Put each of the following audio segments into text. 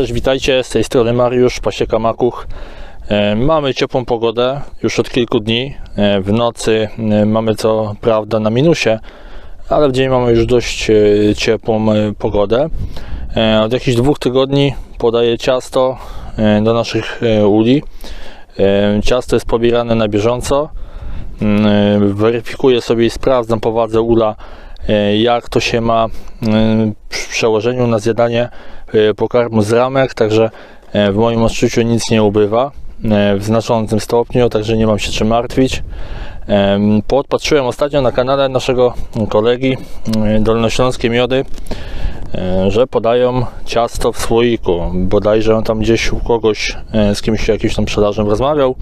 Cześć, witajcie, z tej strony Mariusz, Pasieka Makuch. E, Mamy ciepłą pogodę już od kilku dni. E, W nocy e, mamy co prawda na minusie, ale w dzień mamy już dość ciepłą pogodę. Od jakichś dwóch tygodni podaję ciasto do naszych uli. Ciasto jest pobierane na bieżąco. Mm, Weryfikuję sobie i sprawdzam po wadze ula, jak to się ma mm, w przełożeniu na zjadanie e, pokarmu z ramek, także e, w moim odczuciu nic nie ubywa e, w znaczącym stopniu, także nie mam się czym martwić. Em, Podpatrzyłem ostatnio na kanale naszego kolegi e, Dolnośląskie Miody, e, że podają ciasto w słoiku. Bodajże on tam gdzieś u kogoś e, z kimś jakimś tam sprzedażem rozmawiał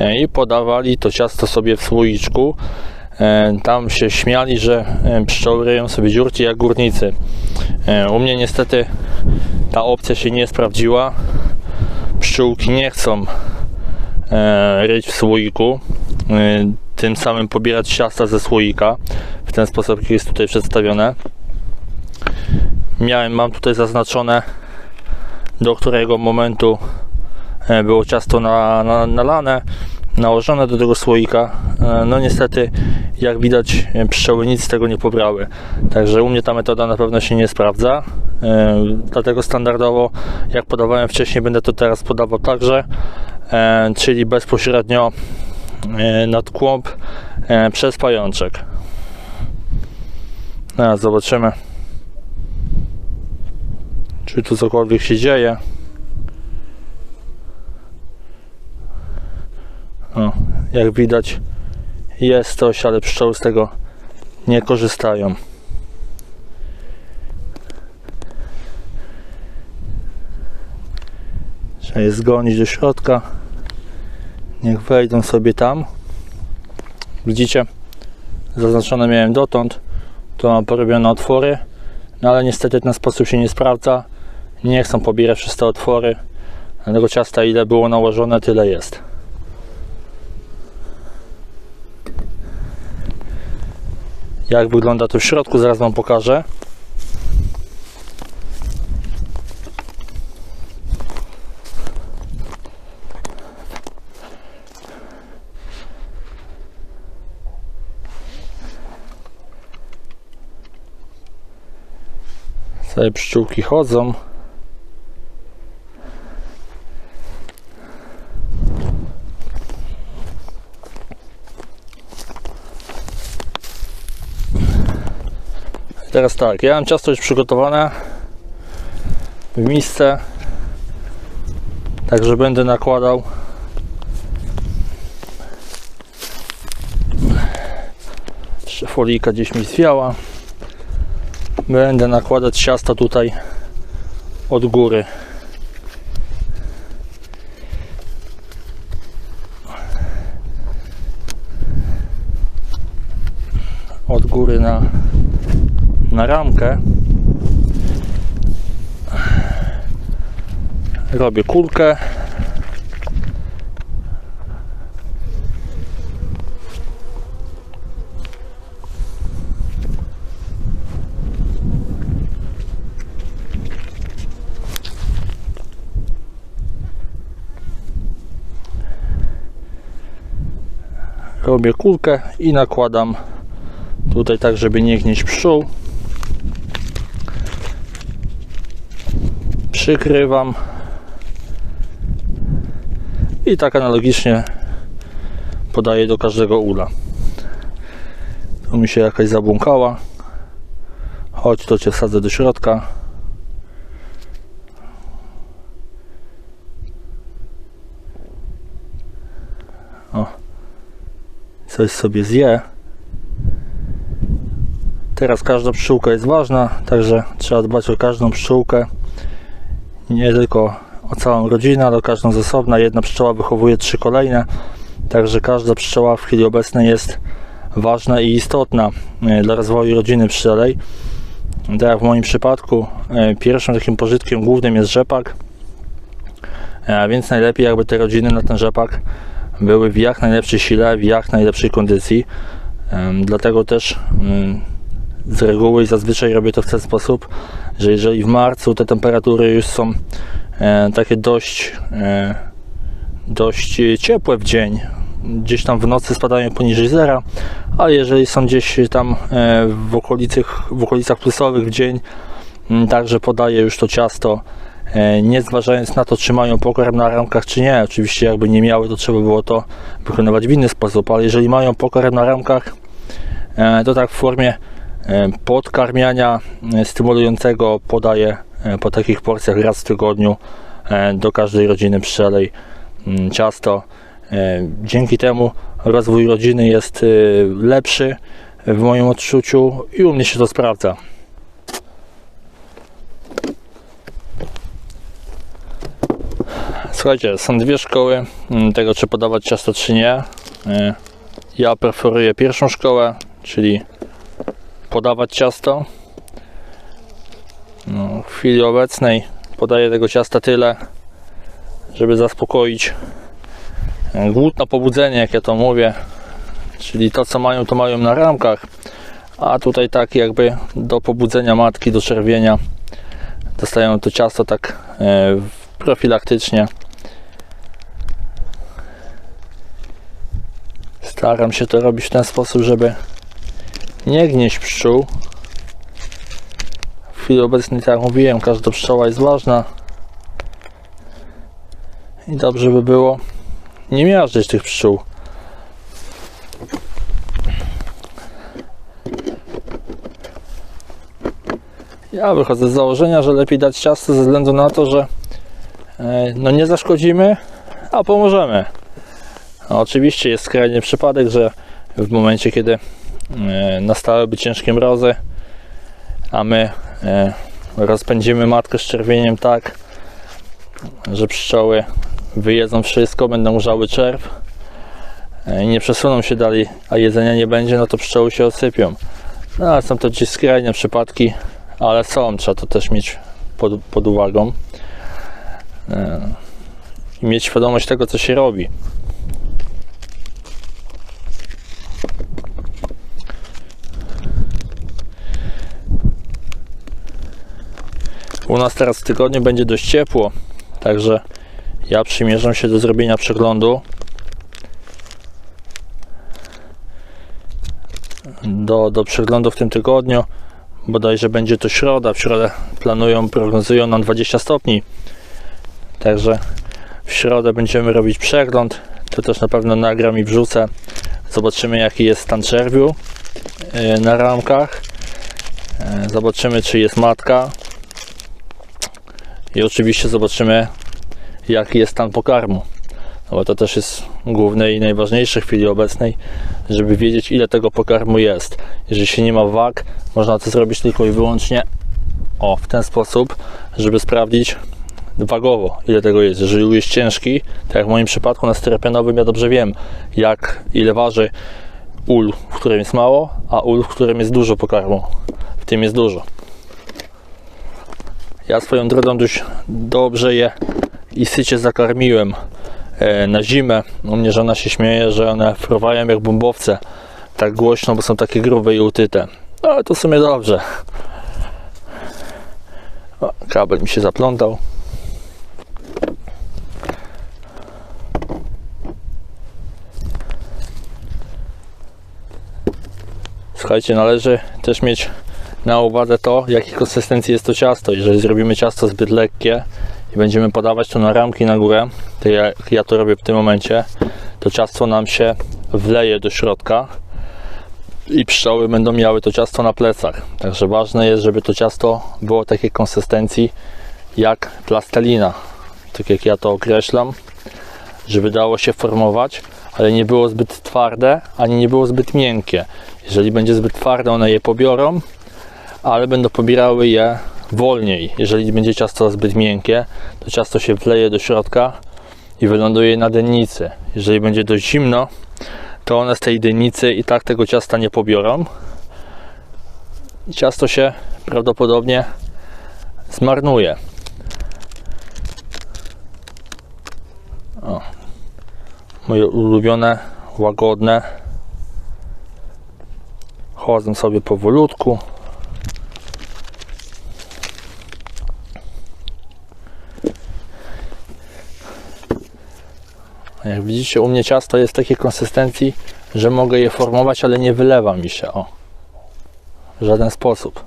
e, i podawali to ciasto sobie w słoiczku. E, Tam się śmiali, że e, pszczoły ryją sobie dziurki jak górnicy. E, U mnie niestety ta opcja się nie sprawdziła. Pszczółki nie chcą ryć w słoiku, tym samym pobierać ciasta ze słoika w ten sposób, jaki jest tutaj przedstawione. Miałem, mam tutaj zaznaczone do którego momentu było ciasto na, na, nalane, nałożone do tego słoika. E, No niestety, jak widać, e, pszczoły nic tego nie pobrały. Także u mnie ta metoda na pewno się nie sprawdza. E, Dlatego standardowo, jak podawałem wcześniej, będę to teraz podawał także, czyli bezpośrednio nad kłąb przez pajączek. Teraz zobaczymy, czy tu cokolwiek się dzieje. O, jak widać jest coś, ale pszczoły z tego nie korzystają. Trzeba je zgonić do środka. Niech wejdą sobie tam. Widzicie? Zaznaczone miałem dotąd. Tu mam porobione otwory. No ale niestety ten sposób się nie sprawdza. Nie chcą pobierać przez te otwory. Dlatego ciasta ile było nałożone, tyle jest. Jak wygląda to w środku, zaraz Wam pokażę. Sobie pszczółki chodzą. Teraz tak, ja mam ciasto już przygotowane w misce. Także będę nakładał Jeszcze folika gdzieś mi zwiała. Będę nakładać ciasto tutaj od góry. Od góry na na ramkę. Robię kulkę. Robię kulkę i nakładam tutaj tak, żeby nie gnieść pszczół przykrywam. I tak analogicznie podaję do każdego ula. Tu mi się jakaś zabłąkała. Chodź to cię wsadzę do środka. O. Coś sobie zje. Teraz każda pszczółka jest ważna także trzeba dbać o każdą pszczółkę nie tylko o całą rodzinę, ale o każdą z osobna. Jedna pszczoła wychowuje trzy kolejne, także każda pszczoła w chwili obecnej jest ważna i istotna e, dla rozwoju rodziny pszczelej. Tak jak w moim przypadku, e, pierwszym takim pożytkiem głównym jest rzepak, E, a więc najlepiej jakby te rodziny na ten rzepak były w jak najlepszej sile, w jak najlepszej kondycji. Dlatego też mm, z reguły zazwyczaj robię to w ten sposób, że jeżeli w marcu te temperatury już są e, takie dość, e, dość ciepłe w dzień, gdzieś tam w nocy spadają poniżej zera, a jeżeli są gdzieś tam e, w, okolicach, w okolicach plusowych w dzień, m, także podaję już to ciasto, e, nie zważając na to, czy mają pokarm na ramkach, czy nie. Oczywiście jakby nie miały, to trzeba było to wykonywać w inny sposób, ale jeżeli mają pokarm na ramkach, e, to tak w formie podkarmiania e, stymulującego podaję e, po takich porcjach raz w tygodniu e, do każdej rodziny pszczelej mm, ciasto. E, Dzięki temu rozwój rodziny jest e, lepszy w moim odczuciu i u mnie się to sprawdza. Słuchajcie, są dwie szkoły mm, tego, czy podawać ciasto, czy nie. E, Ja preferuję pierwszą szkołę, czyli podawać ciasto. No, w chwili obecnej podaję tego ciasta tyle, żeby zaspokoić e, głód na pobudzenie, jak ja to mówię. Czyli to, co mają, to mają na ramkach, a tutaj tak jakby do pobudzenia matki, do czerwienia dostają to ciasto tak e, profilaktycznie. Staram się to robić w ten sposób, żeby nie gnieść pszczół. W chwili obecnej, tak jak mówiłem, każda pszczoła jest ważna. I dobrze by było nie miażdżyć tych pszczół. Ja wychodzę z założenia, że lepiej dać ciasto ze względu na to, że e, no nie zaszkodzimy, a pomożemy. Oczywiście jest skrajny przypadek, że w momencie, kiedy nastałyby ciężkie mrozy, a my e, rozpędzimy matkę z czerwieniem tak, że pszczoły wyjedzą wszystko, będą żały czerw e, i nie przesuną się dalej, a jedzenia nie będzie, no to pszczoły się osypią. No, są to gdzieś skrajne przypadki, ale są, trzeba to też mieć pod, pod uwagą e, i mieć świadomość tego, co się robi. U nas teraz w tygodniu będzie dość ciepło, także ja przymierzam się do zrobienia przeglądu. Do, do przeglądu w tym tygodniu. Bodajże będzie to środa. W środę planują, prognozują nam 20 stopni. Także w środę będziemy robić przegląd. To też na pewno nagram i wrzucę. Zobaczymy jaki jest stan czerwiu yy, na ramkach. Yy, Zobaczymy czy jest matka. I oczywiście zobaczymy jaki jest stan pokarmu. No bo to też jest główne i najważniejsze w chwili obecnej, żeby wiedzieć ile tego pokarmu jest. Jeżeli się nie ma wag, można to zrobić tylko i wyłącznie o, w ten sposób, żeby sprawdzić wagowo ile tego jest. Jeżeli jest ciężki, tak jak w moim przypadku na sterepenowym ja dobrze wiem jak ile waży ul, w którym jest mało, a ul, w którym jest dużo pokarmu. W tym jest dużo. Ja swoją drogą dość dobrze je i sycie zakarmiłem e, na zimę. U mnie żona się śmieje, że one fruwają jak bombowce tak głośno, bo są takie grube i utyte. No ale to w sumie dobrze. O, kabel mi się zaplątał. Słuchajcie, należy też mieć na uwadze to, jakiej konsystencji jest to ciasto. Jeżeli zrobimy ciasto zbyt lekkie i będziemy podawać to na ramki na górę, to jak ja to robię w tym momencie, to ciasto nam się wleje do środka i pszczoły będą miały to ciasto na plecach. Także ważne jest, żeby to ciasto było takiej konsystencji jak plastelina. Tak jak ja to określam, żeby dało się formować, ale nie było zbyt twarde, ani nie było zbyt miękkie. Jeżeli będzie zbyt twarde, one je pobiorą, ale będą pobierały je wolniej. Jeżeli będzie ciasto zbyt miękkie, to ciasto się wleje do środka i wyląduje na dennicy. Jeżeli będzie dość zimno, to one z tej dennicy i tak tego ciasta nie pobiorą. Ciasto się prawdopodobnie zmarnuje. O. Moje ulubione, łagodne. Chodzę sobie powolutku Jak widzicie, u mnie ciasto jest takiej konsystencji, że mogę je formować, ale nie wylewa mi się. O. W żaden sposób.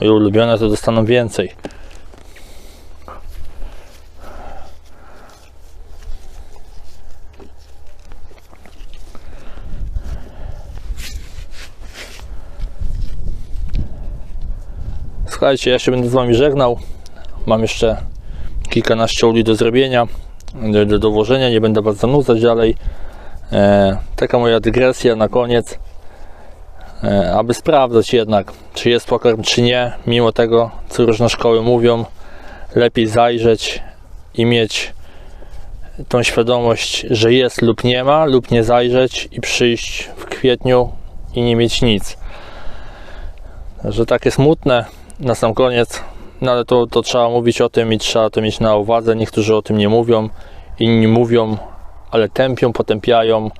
Moje ulubione to dostaną więcej. Słuchajcie, ja się będę z Wami żegnał. Mam jeszcze kilkanaście uli do zrobienia, do, do dołożenia. Nie będę Was zanudzać dalej. E, taka moja dygresja na koniec. E, aby sprawdzać jednak, czy jest pokarm, czy nie. Mimo tego, co różne szkoły mówią, lepiej zajrzeć i mieć tą świadomość, że jest lub nie ma, lub nie zajrzeć i przyjść w kwietniu i nie mieć nic. Że takie smutne na sam koniec, no ale to, to trzeba mówić o tym i trzeba to mieć na uwadze. Niektórzy o tym nie mówią, inni mówią, ale tępią, potępiają.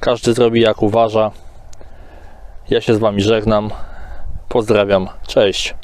Każdy zrobi jak uważa. Ja się z Wami żegnam. Pozdrawiam. Cześć.